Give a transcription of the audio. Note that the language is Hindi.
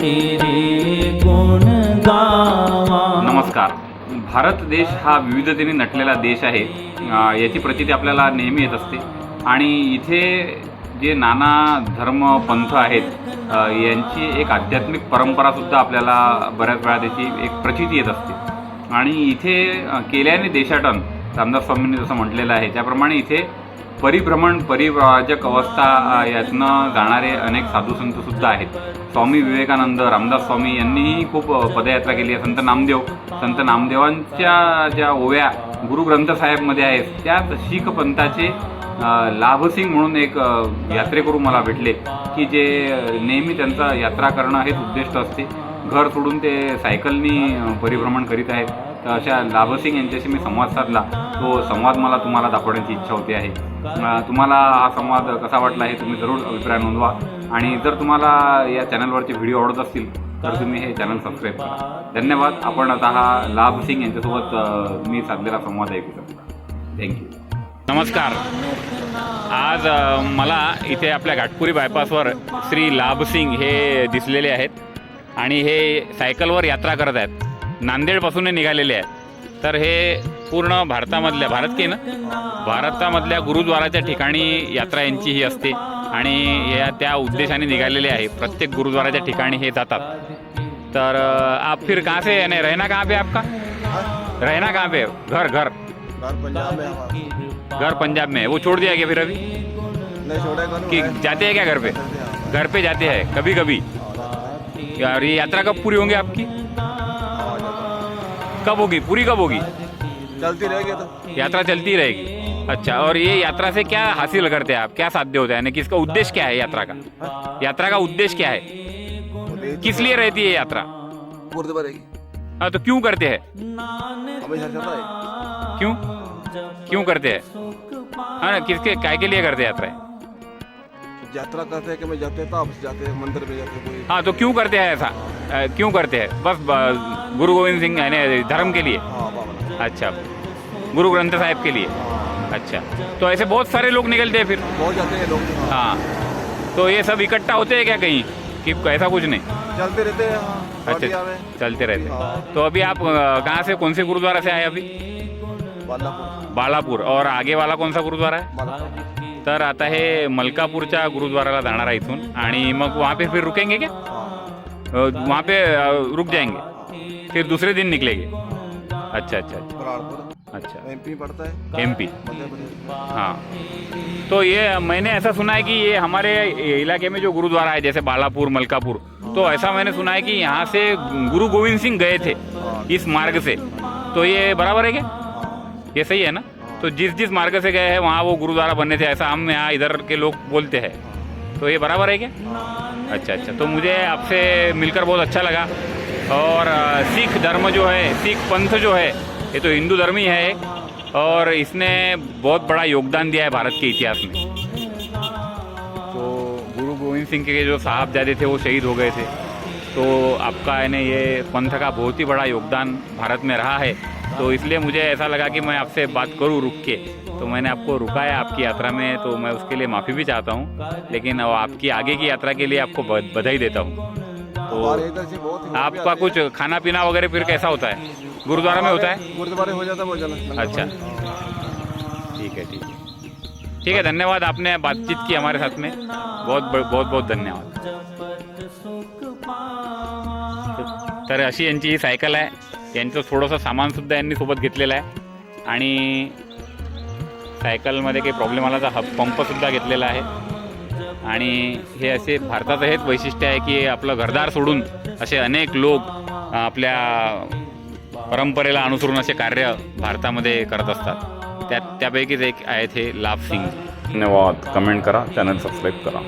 तेरे गुण गावा। नमस्कार. भारत देश हा विविधतेने नटलेला देश आहे. अ, याची प्रचिती आपल्याला नेहमी येत असते. आणि इथे जे नाना धर्म पंथ आहेत अ, यांची एक आध्यात्मिक परंपरासुद्धा आपल्याला बऱ्याच वेळा त्याची एक प्रचिती येत असते. आणि इथे अ, केल्याने देशाटन रामदास स्वामींनी जसं म्हटलेलं आहे त्याप्रमाणे इथे परिभ्रमण परिव्राजक अवस्था यातनं जाणारे अनेक साधू संतसुद्धा आहेत. स्वामी विवेकानंद रामदास स्वामी यांनीही खूप पदयात्रा केली आहे. संत नामदेव संत नामदेवांच्या ज्या ओव्या गुरु ग्रंथ साहेबमध्ये आहेत त्यात शीख पंथाचे लाभसिंग म्हणून एक यात्रेकरू मला भेटले की जे नेहमी त्यांचा यात्रा करणं हेच उद्दिष्ट असते. घर सोडून ते सायकलनी परिभ्रमण करीत आहेत. तर अशा लाभसिंग यांच्याशी मी संवाद साधला. तो संवाद मला तुम्हाला दाखवण्याची इच्छा होती आहे. तुम्हाला हा संवाद कसा वाटला हे तुम्ही जरूर अभिप्राय नोंदवा. आणि जर तुम्हाला या चॅनलवरचे व्हिडिओ आवडत असतील तर तुम्ही हे चॅनल सबस्क्राईब करा. धन्यवाद. आपण आता हा लाभ सिंग यांच्यासोबत मी साधलेला संवाद ऐकू शकता थँक्यू नमस्कार. आज मला इथे आपल्या घाटपुरी बायपासवर श्री लाभसिंग हे दिसलेले आहेत. आणि हे सायकलवर यात्रा करत आहेत. नांदेडपासून हे निघालेले आहेत. तर हे पूर्ण भारतामधल्या भारत की ना? भारतामधल्या गुरुद्वाराच्या ठिकाणी यात्रा यांची ही असते. आणि या त्या उद्देशाने निघालेले आहे. प्रत्येक गुरुद्वाराच्या ठिकाणी हे जातात. तर आप फिर कहाँ से यानी रहना कहाँ पे आपका? रहना कहाँ पे घर घर. घर पंजाब में घर पंजाब में वो छोड़ दिया गया फिर अभी? नहीं छोड़े कि जाते हैं क्या घर पे? घर पे जाते हैं कभी कभी और ये यात्रा कब पूरी होंगी आपकी? कब होगी? पूरी कब होगी? चलती रहेगी तो। यात्रा चलती रहेगी। अच्छा और ये यात्रा से क्या हासिल करते हैं आप? क्या साध्य होता है? यानी कि इसका उद्देश्य क्या है यात्रा का? यात्रा का उद्देश्य क्या है? किस लिए रहती है यात्रा? हाँ तो क्यों करते हैं? है। क्यों? क्यों करते हैं? हाँ ना किसके काय के लिए करते हैं यात्रा? यात्रा करते हैं कि मैं जाते तब जाते हैं मंदिर में जाते कोई। हाँ तो क्यों करते हैं ऐसा? क्यों करते हैं? बस गुरु गोविंद सिंह यानी धर्म के लिए? हाँ अच्छा गुरु ग्रंथ साहिब के लिए? अच्छा तो ऐसे बहुत सारे लोग निकलते हैं फिर? बहुत जाते हैं लोग हाँ। हाँ तो ये सब इकट्ठा होते हैं क्या कहीं? कि ऐसा कुछ नहीं? चलते रहते हैं हाँ। अच्छा चलते रहते हैं। हाँ। तो अभी आप कहाँ से कौन से गुरुद्वारा से आए अभी? बालापुर। बालापूर। और आगे वाला कौन सा गुरुद्वारा है? तर आता हे मलकापूरच्या गुरुद्वाराला जाणार आहे इथून. आणि मग वहाँ पे फिर रुकेंगे क्या? हाँ वहाँ पे रुक जाएँगे. फिर दूसरे दिन निकलेंगे. अच्छा अच्छा अच्छा. अच्छा. एमपी पड़ता है? एमपी. हाँ. तो ये मैंने ऐसा सुना है कि ये हमारे इलाके में जो गुरुद्वारा है जैसे बालापुर मलकापुर तो ऐसा मैंने सुना है कि यहाँ से गुरु गोविंद सिंह गए थे इस मार्ग से. तो ये बराबर है क्या? हाँ. ये सही है ना? तो जिस जिस मार्ग से गए हैं, वहाँ वो गुरुद्वारा बनने थे, ऐसा हम यहाँ इधर के लोग बोलते हैं। तो ये बराबर है क्या? अच्छा अच्छा। तो मुझे आपसे मिलकर बहुत अच्छा लगा। और सिख धर्म जो है, सिख पंथ जो है, ये तो हिंदू धर्म ही है और इसने बहुत बड़ा योगदान दिया है भारत के इतिहास में। तो गुरु गोविंद सिंह के जो साहबजादे थे, वो शहीद हो गए थे। तो आपका यानी ये पंथ का बहुत ही बड़ा योगदान भारत में रहा है। तो इसलिए मुझे ऐसा लगा कि मैं आपसे बात करूँ रुक के। तो मैंने आपको रुका है आपकी यात्रा में तो मैं उसके लिए माफ़ी भी चाहता हूँ। लेकिन अब आपकी आगे की यात्रा के लिए आपको बधाई देता हूँ। तो आपका कुछ खाना पीना वगैरह फिर कैसा होता है? गुरुद्वारा में होता है। गुरुद्वारे हो जाता है अच्छा। ठीक है ठीक है। ठीक है धन्यवाद आपने बातचीत की हमारे साथ में। बहुत बहुत बहुत धन्यवाद। तर अशी यांची ही सायकल आहे यांचं थोडंसं सामानसुद्धा यांनी सोबत घेतलेलं आहे. आणि सायकलमध्ये काही प्रॉब्लेम आला तर हब पंपसुद्धा घेतलेला आहे. आणि हे असे भारताचं हेच वैशिष्ट्य आहे की आपलं घरदार सोडून असे अनेक लोक आपल्या परंपरेला अनुसरून असे कार्य भारतामध्ये करत असतात. त्या त्यापैकीच एक आहेत हे लाभ सिंग धन्यवाद. कमेंट करा चॅनल सबस्क्राईब करा.